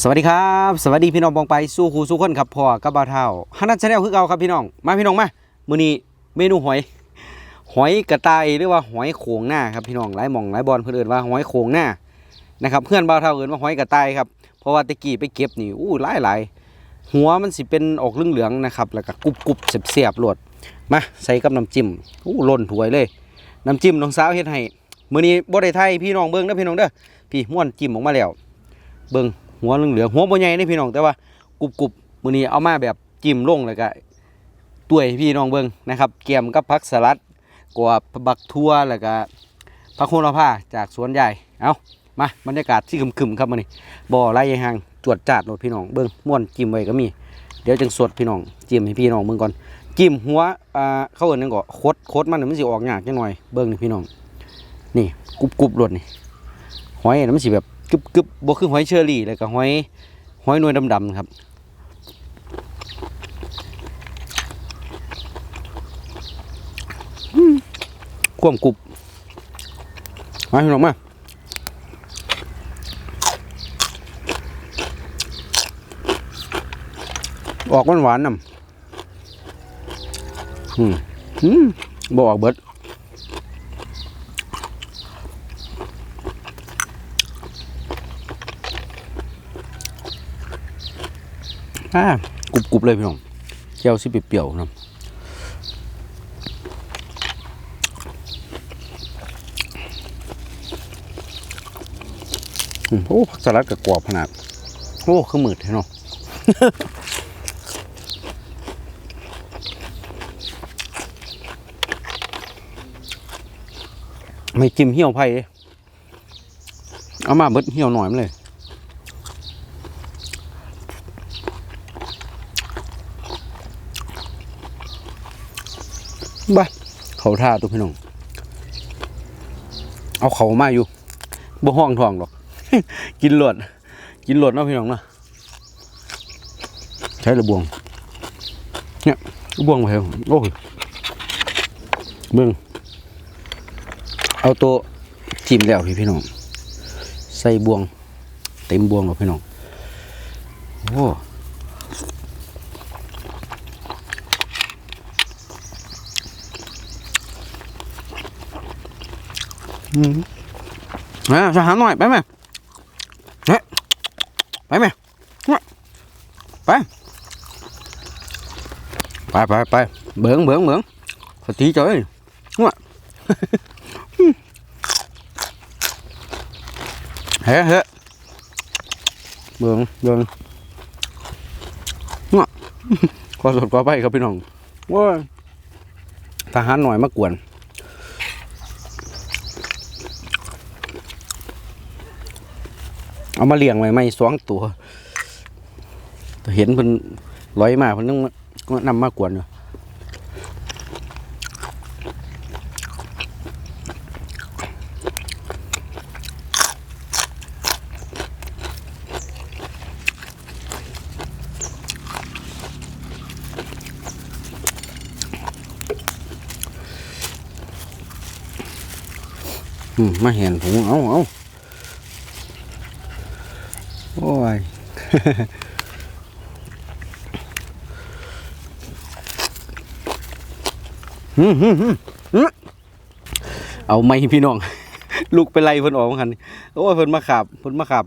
สวัสดีครับ สวัสดีพี่น้องบองไปสู้ครูสู้คนครับพ่อกับบ่าวเท่าฮันนัทชาแนลคือเก่าครับพี่น้องมาพี่น้องมามื้อนี้เมนูหอย หอยกระต่ายหรือว่าหอยโขงหน้าครับพี่น้องหลายหม่องหลายบอลเพิ่อนเอิ้นว่าหอยโขงหน้านะครับเพื่อนบ่าวเท่าเอิ้นว่าหอยกระต่ายครับเพราะว่าตะกี้ไปเก็บนี่อู้หลายหลายหัวมันสิเป็นออกเหลืองๆนะครับแล้วก็กรุบๆเสียบๆโลดมาใส่กับน้ำจิ้มอู้ล้นถ้วยเลยน้ำจิ้มน้องสาวเฮ็ดให้มื้อนี้บ่ได้ไทยพี่น้องเบิ่งเด้อพี่น้องเด้อพี่ม่วนจิ้มออกมาแล้วเบิ่ง หัวเหลืองๆหัวบ่ใหญ่นี่พี่น้องแต่ว่ากรุบๆมื้อนี้เอามาแบบจิ้มลงแล้วก็ตัวยพี่น้องเบิ่งนะครับแกมกับผักสลัดกว่าบักทั่วแล้วก็ผักโหระพาจากสวนใหญ่เอามาบรรยากาศที่คึมๆครับมื้อนี้บ่อไรยายหางจวดจาดโลดพี่น้องเบิ่งม่วนจิ้มไว้ก็มี เดี๋ยวจังสดพี่น้องจิ้มให้พี่น้องเบิ่งก่อนจิ้มหัวอ่าเขาเอิ้นหยังก็โคดโคดมันน่ะมันสิออกยากจังหน่อยเบิ่งนี่พี่น้องนี่กรุบๆโลดนี่หอยน่ะมันสิแบบ กึบกึบบ่คือหอยเชอรี่แล้วก็หอยหอยนวยดำๆครับควมกรุบมาพี่น้องมาออกหวานๆนำอืมอืมบ่ออกเบิด อ่ากรุบกรุบเลยพี่น้องแก้วสิเปรี้ยวๆนะโอ้ผักสลัดกับกรอบขนาด โอ้คือมืดเนาะไม่จิ้มเหี่ยวไผ่เอามาเบิดเหี่ยวหน่อยมาเลย บ้าเขาท่าตัวพี่น้อง เอาเขามาอยู่บ่ห้องทองหรอก กินหลวด กินหลวดเนาะพี่น้องเนาะใช้ระบวง เนี่ยระบวงมาเหรอโอ้ยเบิ่งเอาตัวจิ้มแล้วพี่พี่น้อง ใส่บวง เต็มบวงหรอกพี่น้อง โอ้ อืมอ่าจะหาหน่อยไปไหมเฮ้ไปไหมเนี่ยไปไปไปไปเบิ้งเบิ้งเบิ้งขอตีจ้ยเนี่ยเฮ้เฮ้เบิ้งเบิ้งเนี่ยขอสดขอไปครับพี่น้องว้าทหารหน่อยมากวน เอามาเลี้ยงไว้ไม่สองตัวเห็นเพิ่นร้อยมาเพิ่นต้องนำมากวนอยู่มาเห็นผมเอาเอาโอ้ย หืมหืมหืมหืม เอาไม่พี่น้อง ลูกไปไล่เพิ่นออกมาคันโอ้ยเพิ่นมาขับเพิ่นมาขับ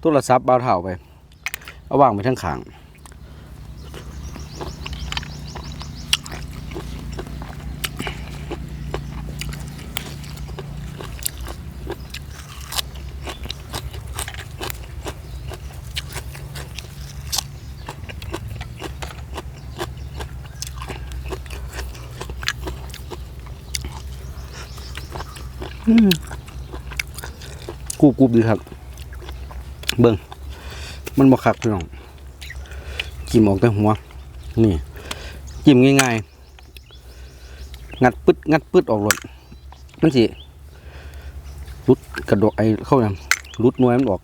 โทรศัพท์บ่าวเถ่าไป เอาวางไปทั้งขาง กูกูดีครับ เบิ่งมันบ่คักพี่น้องจิ้มออกแต่หัว นี่จิ้มง่ายๆ งัดปึ๊ดงัดปึ๊ดออกรถมันสิรุดกระดกไอเข้ายังรุดนวยมันออก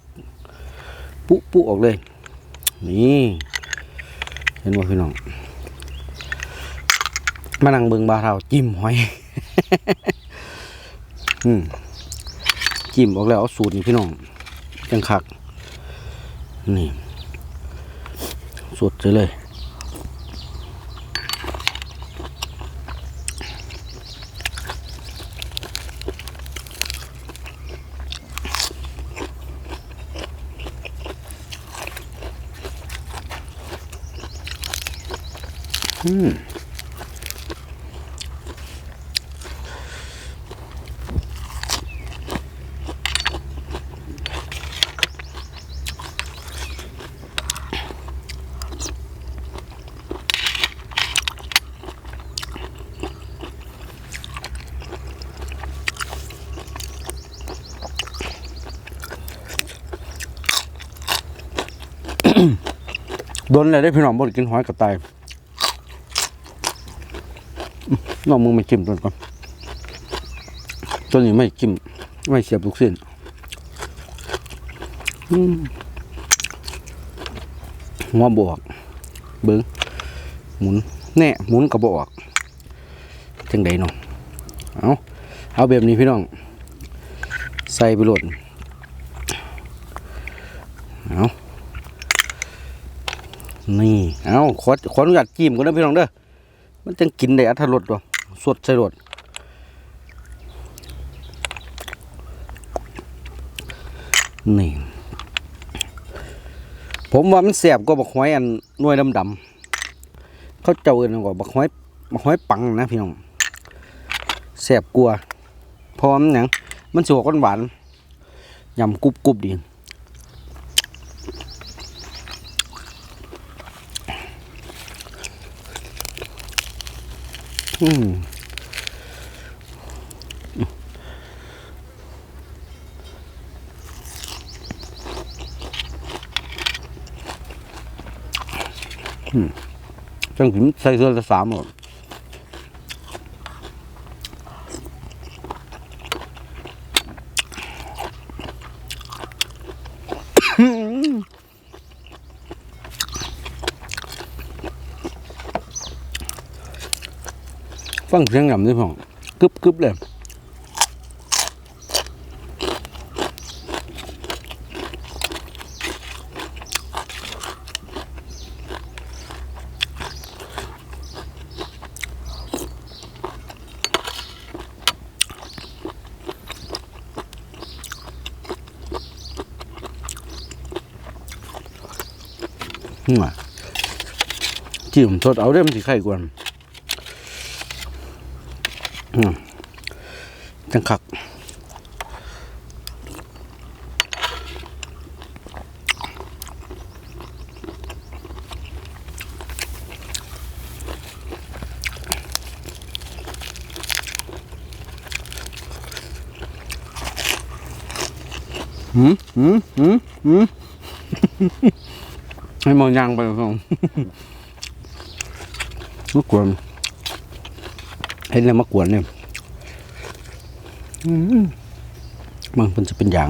ปุ๊ปุ๊ออกเลย นี่ เห็นบ่พี่น้องมานั่งเบิ่งบาเท่าจิ้มหอย อืม จิ้มออกแล้วเอาสูตรนี่พี่น้องจังคัก นี่สุดเลยอืม โดนอะไรได้พี่น้องบดกินหอยกระต่ายน้องมึงไม่จิ้มตัวก่อนตัวนี้ไม่จิ้มไม่เสียบลูกเส้นหัวบวกเบิ้งหมุนแน่หมุนกระบอกจังใดเนาะเอาเอาแบบนี้พี่น้อง ใส่ไปโหลดเอา นี่ เอาขอขออนุญาตจิ้มก่อนนะพี่น้องเด้อ มันจังกินได้อัตรสว่ะสดใส่รสนี่ ผมว่ามันแสบกว่าบักหอยอันน่วยดำๆเขาเจ้าเอิ้นว่าบักหอยบักหอยปังนะพี่น้องแสบกลัวพราะว่ามันหยังมันสิออกหวานยำกรุบๆดี จังถึงใส่เสื้อละสามหมด ฟังเสียงหยำด้วยพ่องกึบกึบเลยอืมจิ้มสดเอาเด้อมันสิไข่กวน จังคักหืมหืมหืมหืมให้มองยางไปฟังมากวน เห็นแล้วมากวนเนี่ยอืมมันมันจะเป็นอย่าง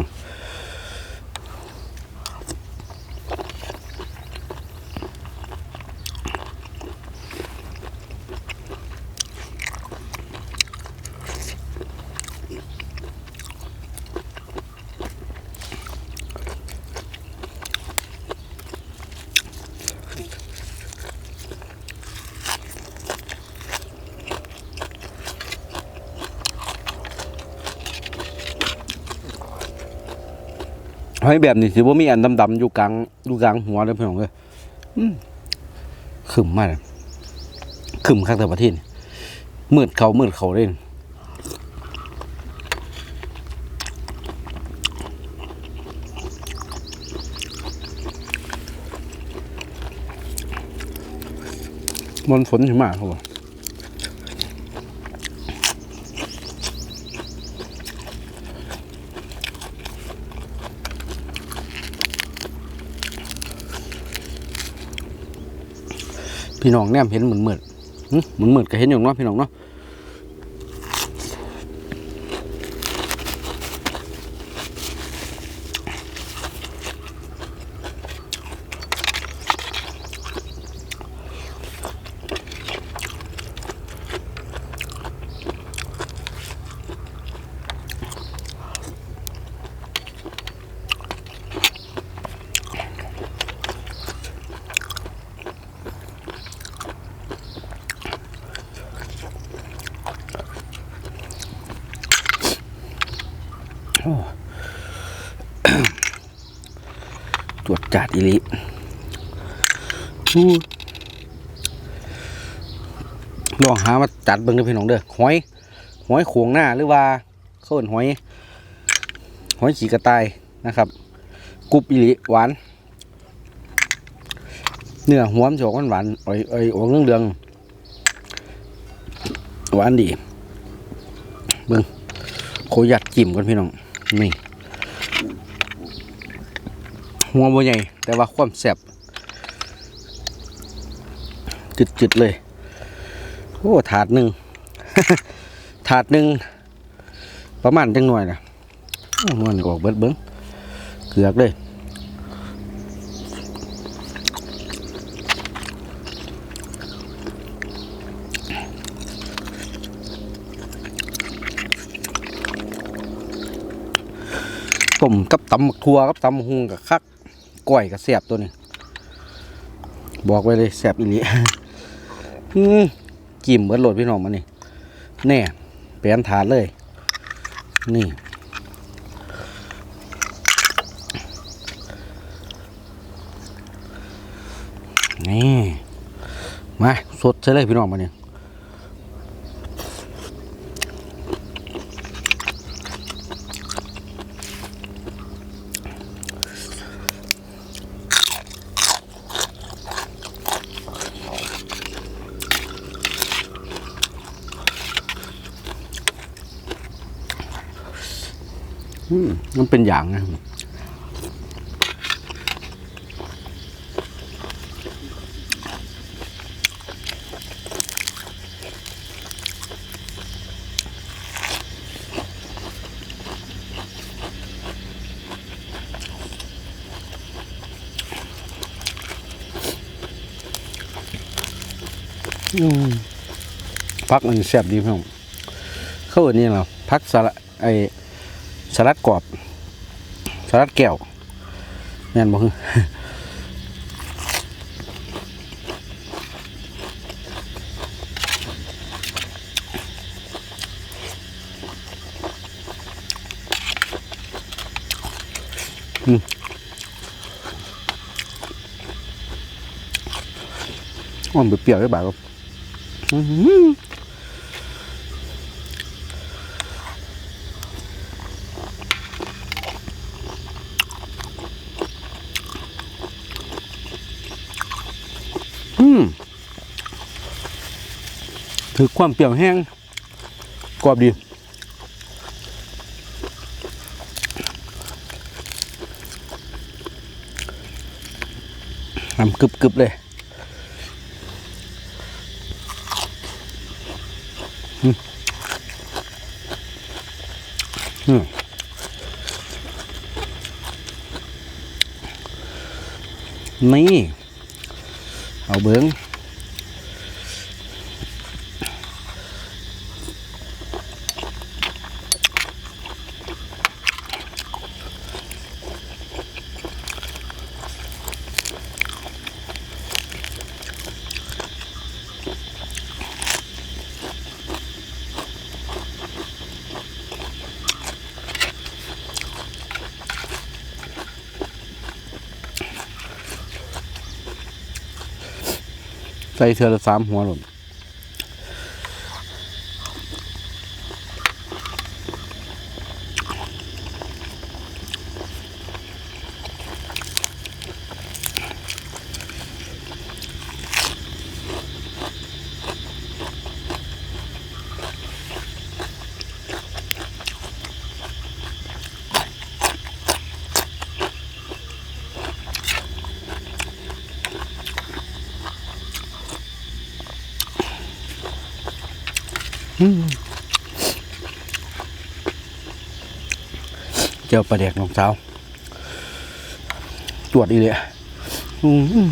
หอยแบบนี้สิว่ามีอันดำๆอยู่กลางอยู่กลางหัวเลยพี่น้องเลยขึ้มมากเลยขึมข้างแต่ประเทศมืดเขามืดเขาเล่นมันฝนถึงมากครับ พี่น้องแนมเห็นเหมือนเหมือนเหมือนเหมือนก็เห็นอยู่เนาะพี่น้องเนาะ ตรวจจัดอีหลิลองหามาจัดเบิ่งเด้อพี่น้องเด้อหอย หอยโขงหน้าหรือว่าเขาเอิ้นหอย หอยขีกระต่ายนะครับกรุบอีหลิหวาน เนื้อหัวมันจะออกหวานๆอ่อยอ่อยออกเรื่องเรืองๆหวานดี เบิ่งโคยัดจิ้มกันพี่น้อง นี่ หัวบ่ใหญ่ แต่ว่าความแซ่บจุดๆเลย โอ้ถาดหนึ่งถาดหนึ่งประมาณจังหน่อยนะมันออกเบิดเบิ้งเกือกเลยต้มกับตำบักทัวกับตำหุงกับคัก ก้อยกับแสบตัวนี้ บอกไว้เลยแสบอีหลีอืมจิ้มเบิดโหลดพี่น้องมานี่แน่เปลี่ยนถาดเลย นี่นี่มาสดใช่เลยพี่น้องมาเนี่ย อื มันเป็นอย่างนะอืมพักมันแซ่บดีพี่น้องเข้าอันนี้เหราพักสลัดไอสลัดกรอบ สลัดแก้วแม่นบ่ฮึอืมอ๋อมันเปรี้ยวได้บ่าวครับอื้อหืออืม ถือความเปรี้ยวแห้งกรอบดีทำกึบๆเลยอืมอืมนี่ เอาเบิ้ง ใส่เทือละสามหัวหล่น เจ้าประเด็กน้องสาว ตรวจอีเลยอืม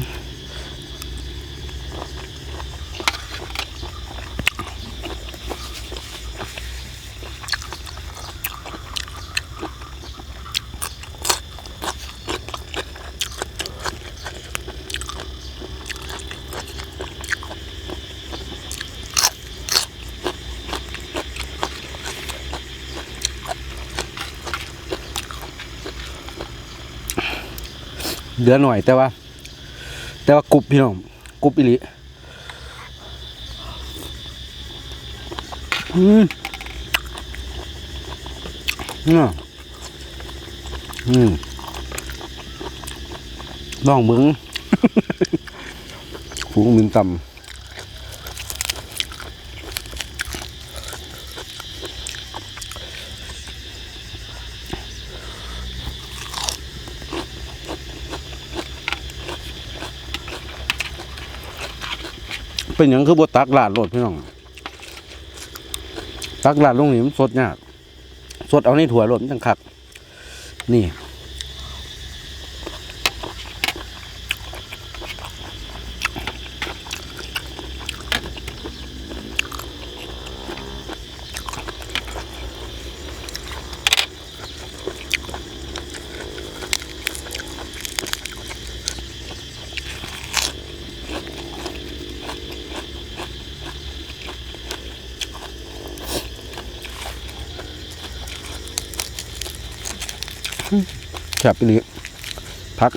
ลือหน่อย แต่ว่า แต่ว่ากรุบพี่น้องกรุบอีหลีอืมอืมอืมลองมึงฝูงมินต่ำ เป็นอย่างคือบตักลาดโลดพี่น้อง ตักลาดลงนี่มันสดยากสดเอาในถั่วโลดมันจังคักนี่ แซ่บอีหลีพัก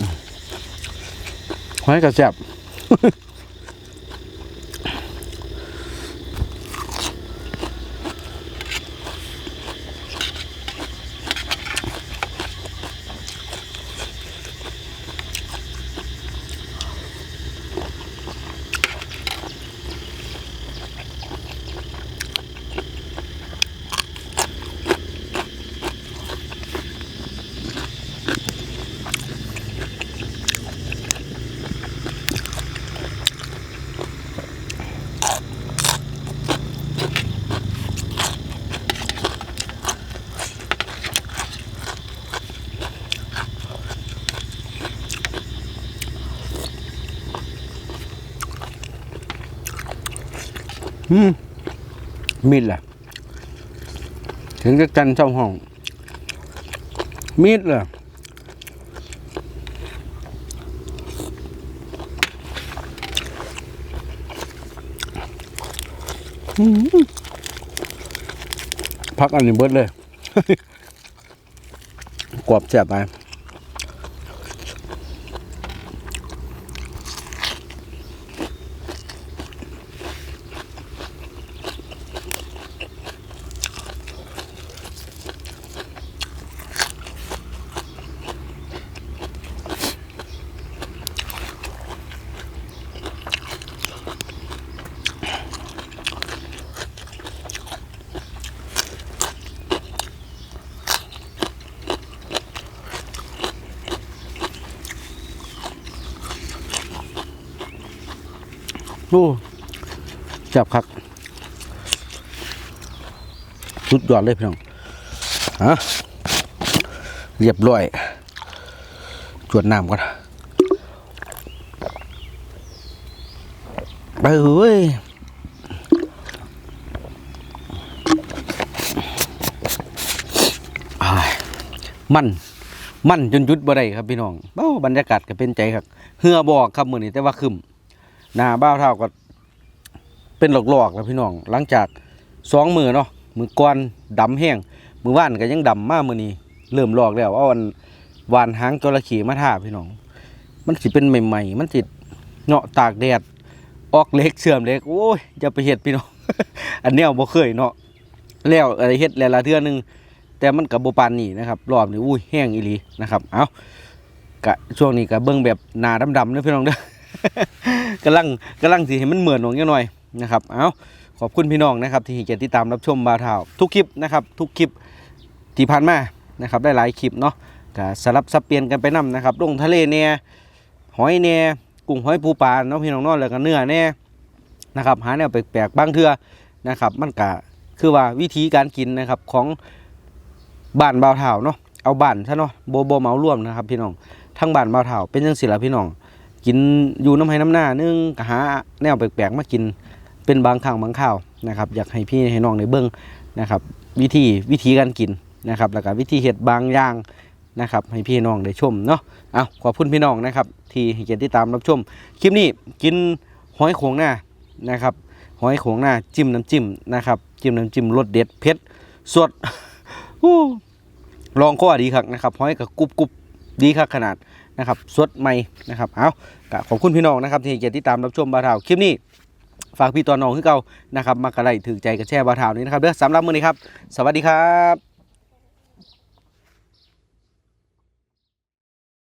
หอยกระแซ่บ อืมมีดแหละถึงจะกันเจ้าห้อง มีดเหรออืมพักอันนี้เบิดเลย กรอบแสบไป โอ้จับครับสุดยอดเลยพี่น้องฮะเรียบร้อย จวดน้ำก่อนไปเฮ้ยมันมันจนยุดบ่ได้ครับพี่น้องเบ้าบรรยากาศก็เป็นใจครับเหือบอกครับมือนี้แต่ว่าคึม หน้าบ้าวเท่าก็เป็นหลอกๆแล้วพี่น้อง หลังจากสองมือเนาะมือก้อนดำแห้งมือว่านก็ยังดำมากมือนี้เริ่มหลอกแล้วเอาอันวานหางจระเข้มาท่าพี่น้อง มันสิเป็นใหม่ๆ มันสิเนาะตากแดดออกเล็กเสื่อมเล็กโอ้ยจะไปเห็ดพี่น้อง อันเนี้ยบ่เคยเนาะแล้วอะไรเฮ็ดหลายๆเทื่อหนึงแต่มันกับโบปานนี่นะครับรอบนี้อุ้ยแห้งอีหลีนะครับ เอากะช่วงนี้ก็เบิ่งแบบหนาดำๆเด้อพี่น้องเด้อ กำลังกำลังสิให้มันเหมือนหนองหน่อยนะครับเอาขอบคุณพี่น้องนะครับ ที่ให้เกียรติติดตามรับชมบาเทาทุกคลิปนะครับทุกคลิปที่ผ่านมานะครับได้หลายคลิปเนาะก็สลับสับเปลี่ยนกันไปนํนะครับลงทะเลเนี่ยหอยเนี่ยกุ้งหอยปูปลาเนาะพี่น้องนาะแล้วก็เนื้อเนี่ยนะครับหาแนวแปลกๆบางเทือนะครับ มันก็คือว่าวิธีการกินนะครับของบ้านบาวเทาเนาะเอาบ้านซะเนาะโบโบเหมารวมนะครับพี่น้องทั้งบ้านบาวเทาเป็นจังสิล่ะพี่น้อง กินอยู่น้ำให้น้ำหน้านึงกหาแนวแปลกๆมากินเป็นบางครั้งบางข้าวนะครับ อยากให้พี่ให้น้องในเบิ้องนะครับ วิธีวิธีการกินนะครับ แล้วก็วิธีเห็ดบางอย่างนะครับ ให้พี่น้องได้ชมเนาะเอาขอบคุณพี่น้องนะครับ ที่ให้เกียรติติดตามรับชมคลิปนี้กินหอยโขงหน้านะครับหอยโขงหน้าจิ้มน้ำจิ้มนะครับ จิ้มน้ำจิ้มรสเด็ดเผ็ดสดอู้ลองก็ดีครับนะครับหอยกับกรุบกรุบดีครับขนาด นะครับสดใหม่นะครับเอาขอบคุณพี่น้องนะครับที่เกียรติติดตามรับชมบาเท่าคลิปนี้ฝากพี่ตัวน้องขึ้นเก่านะครับมากระไรถือใจกระแช่บาเท่านี้นะครับเด้อสำหรับมื้อนี้ครับ สวัสดีครับ